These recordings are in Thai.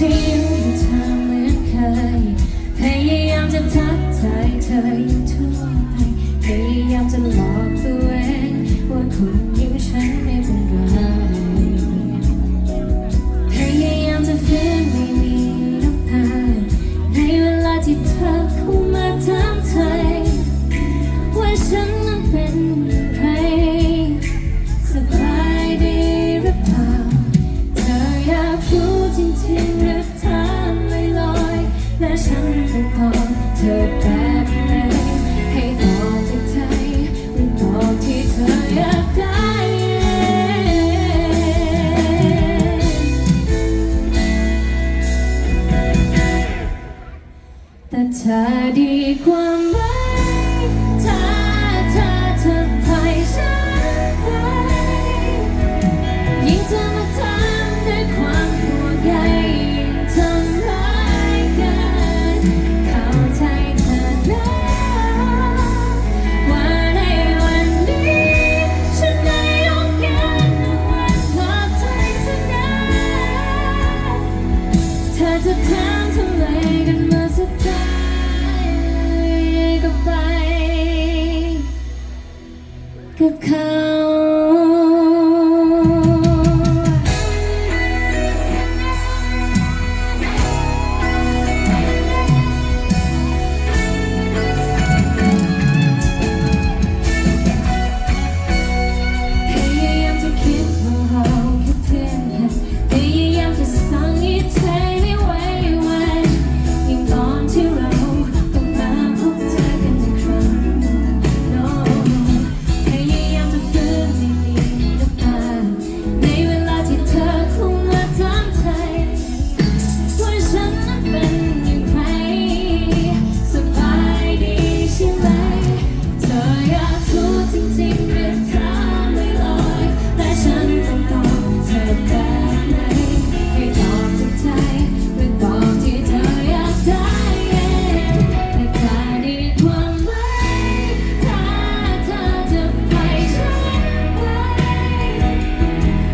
ที่ยังเหมือนเคยพยายามจะทักทายเธออยู่ทุก ความหมาถ้าเธอเธอปล่ยฉันไปยิ่งเธมาทำด้วยความห่วใยยิ่งทำร้ายกันเข้าใจเธอแล้วว่ในวันนี้ฉันได้ยอมแก่วัความใจเธอนั้นเธอจทำ กับเขา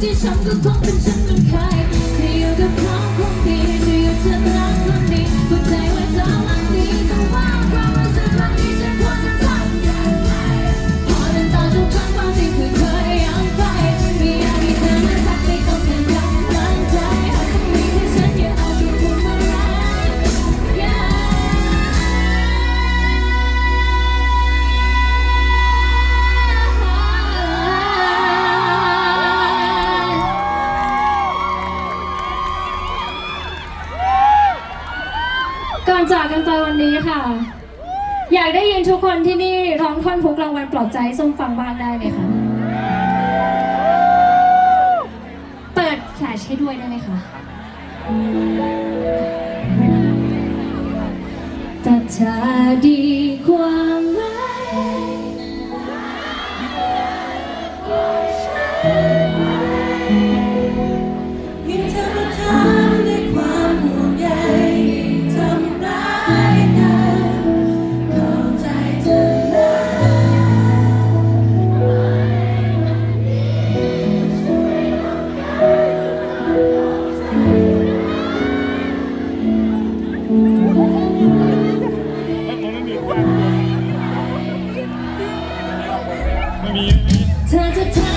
ที่ฉันก็คงเป็นฉันเป็นใครที่อยู่กับเขาคงดีที่อยู่เธอรักคนดีหัวใจ อนจากกันไปวันนี้ค่ะ อยากได้ยินทุกคนที่นี่ร้องท่อนพุกรางวัลปลอบใจส้มฟังบ้างได้ไหมคะ เปิดแฟลชให้ด้วยได้ไหมคะจะชาดีกว่า the time.